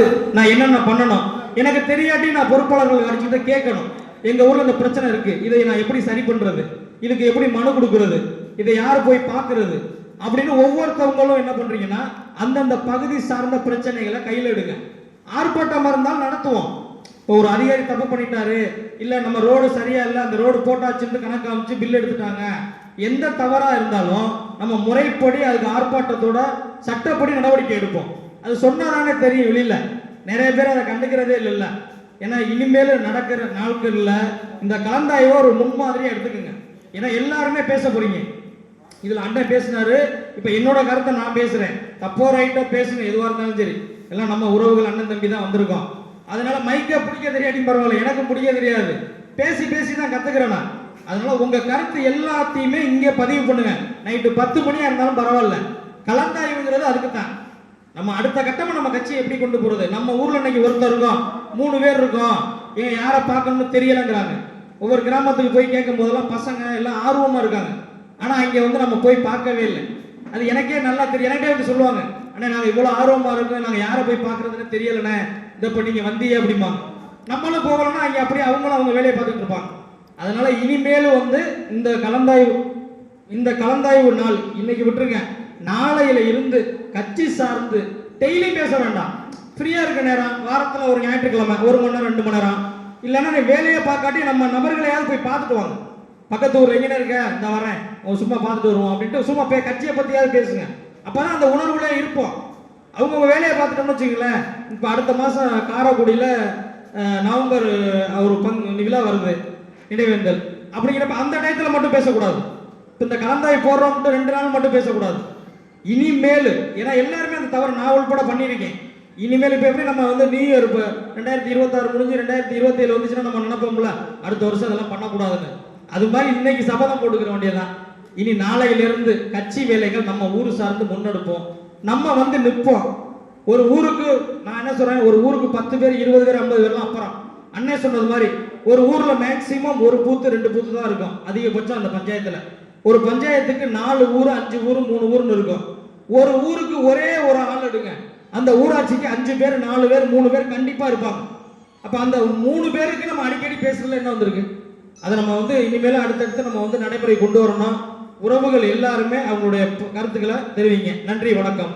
சார்ந்து நான் என்னென்ன பண்ணணும்? எனக்கு தெரியாட்டி நான் பொறுப்பாளர்கள் அடிச்சுட்டு கேட்கணும். எங்க ஊர்ல இந்த பிரச்சனை இருக்கு. இதை நான் எப்படி சரி பண்றது? இதுக்கு எப்படி மனு கொடுக்கறது? இதை யார் போய் பார்க்கறது? அப்படின்னு ஒவ்வொருத்தவங்களும் என்ன பண்றீங்கன்னா அந்தந்த பகுதி சார்ந்த பிரச்சனைகளை கையில் எடுங்க. ஆர்ப்பாட்டமாக இருந்தாலும் நடத்துவோம். இப்போ ஒரு அதிகாரி தப்பு பண்ணிட்டாரு. இல்ல நம்ம ரோடு சரியா இல்லை அந்த ரோடு போட்டாச்சுன்னு கணக்கு அமைச்சு பில் எடுத்துட்டாங்க. எந்த தவறா இருந்தாலும் நம்ம முறைப்படி அதுக்கு ஆர்ப்பாட்டத்தோட சட்டப்படி நடவடிக்கை எடுப்போம். அது சொன்னாதானே தெரியும் வெளியில நிறைய பேர் அதை கண்டுக்கிறதே இல்லைல்ல ஏன்னா இனிமேல் நடக்கிற நாட்களில் இந்த கலந்தாய்வை ஒரு முன்மாதிரியாக எடுத்துக்கோங்க. ஏன்னா எல்லாருமே பேச போறீங்க. இதில் அண்ணன் பேசினாரு. இப்போ என்னோட கருத்தை நான் பேசுறேன். தப்போ ரைட்டோ பேசுங்க எதுவாக இருந்தாலும் சரி. எல்லாம் நம்ம உறவுகள் அண்ணன் தம்பி தான் வந்திருக்கோம். அதனால மைக்கை பிடிக்க தெரியாட்டி பரவாயில்ல எனக்கு பிடிக்க தெரியாது. பேசி பேசி தான் கத்துக்கிறேன் நான். அதனால உங்க கருத்து எல்லாத்தையுமே இங்கே பதிவு பண்ணுங்க. நைட்டு பத்து மணியாக இருந்தாலும் பரவாயில்ல. கலந்தாய்வுங்கிறது அதுக்கு தான் நம்ம அடுத்த கட்டமா நம்ம கட்சியை எப்படி கொண்டு போறது? நம்ம ஊர்ல இன்னைக்கு ஒருத்தர் இருக்கோம் மூணு பேர் இருக்கோம். ஏன் யாரை பார்க்கணும்னு தெரியலங்கிறாங்க. ஒவ்வொரு கிராமத்துக்கு போய் கேட்கும் போதெல்லாம் பசங்க எல்லாம் ஆர்வமா இருக்காங்க. ஆனா இங்க வந்து நம்ம போய் பார்க்கவே இல்லை. அது எனக்கே நல்லா தெரியும் எனக்கே வந்து சொல்லுவாங்க ஆனால் நாங்க இவ்வளவு ஆர்வமா இருக்கோம் நாங்க யாரை போய் பார்க்கறதுன்னு தெரியலண்ணே. இதை இப்ப நீங்க வந்தீங்க அப்படிமா நம்மளும் போகலன்னா அங்க அப்படியே அவங்களும் அவங்க வேலையை பார்த்துட்டு இருப்பாங்க. அதனால இனிமேலும் வந்து இந்த கலந்தாய்வு இந்த கலந்தாய்வு நாள் இன்னைக்கு விட்டுருங்க. நாளையில இருந்து கட்சி சார்ந்து டெய்லி பேச வேண்டாம். ஃப்ரீயா இருக்க நேரம். வாரத்துல ஒரு ஞாயிற்றுக்கிழமை ஒரு மணி நேரம் ரெண்டு மணி நேரம். இல்லைன்னா நீ வேலையை பார்க்காட்டி நம்ம நபர்களையாவது போய் பார்த்துட்டு வாங்க. பக்கத்து ஊர் எங்கே இருக்க? இந்த வரேன். சும்மா பார்த்துட்டு வருவோம் அப்படின்ட்டு சும்மா பே கட்சியை பத்தியாவது பேசுங்க. அப்பதான் அந்த உணர்வுல இருப்போம். அவங்க உங்க வேலையை பார்த்துட்டோம்னு வச்சுங்களேன் இப்போ அடுத்த மாசம் காரைக்குடியில் நவம்பர் அவர் ஒரு பங்கு விழா வருது. நினைவேந்தல் அப்படிங்கிறப்ப அந்த டயத்துல மட்டும் பேசக்கூடாது. இப்ப இந்த கலந்தாய் போடுறோம்ட்டு ரெண்டு நாள் மட்டும் பேசக்கூடாது. இனிமேல் ஏன்னா எல்லாருமே அந்த தவறு நான் உள்பட பண்ணியிருக்கேன். இனிமேல் இப்போ எப்படி நம்ம வந்து நியூ இயர் இப்போ ரெண்டாயிரத்தி இருபத்தாறு முடிஞ்சு ரெண்டாயிரத்தி இருபத்தேழு வந்துச்சுன்னா நம்ம நினைப்போம்ல அடுத்த வருஷம் அதெல்லாம் பண்ணக்கூடாதுன்னு. அது மாதிரி இன்னைக்கு சபதம் போட்டுக்கிற வேண்டியதான் இனி நாளையிலிருந்து கட்சி வேலைகள் நம்ம ஊர் சார்ந்து முன்னெடுப்போம். நம்ம வந்து நிற்போம். ஒரு ஊருக்கு நான் என்ன சொல்றேன் ஒரு ஊருக்கு பத்து பேர் இருபது பேர் ஐம்பது பேர்லாம் அப்புறம். அண்ணே சொன்னது மாதிரி ஒரு ஊர்ல மேக்சிமம் ஒரு பூத்து ரெண்டு பூத்து தான் இருக்கும் அதிகபட்சம் அந்த பஞ்சாயத்துல. ஒரு பஞ்சாயத்துக்கு நாலு ஊர் அஞ்சு ஊர் மூணு ஊர்னு இருக்கும். ஒரு ஊருக்கு ஒரே ஒரு ஆள் எடுங்க. அந்த ஊராட்சிக்கு அஞ்சு பேர் நாலு பேர் மூணு பேர் கண்டிப்பாக இருப்பாங்க. அப்போ அந்த மூணு பேருக்கு நம்ம அடிக்கடி பேசுறதுல என்ன வந்திருக்கு? அதை நம்ம வந்து இனிமேல் அடுத்தடுத்து நம்ம வந்து நடைமுறை கொண்டு வரணும். உறவுகள் எல்லாருமே அவங்களுடைய கருத்துக்களை தெரிவிங்க. நன்றி வணக்கம்.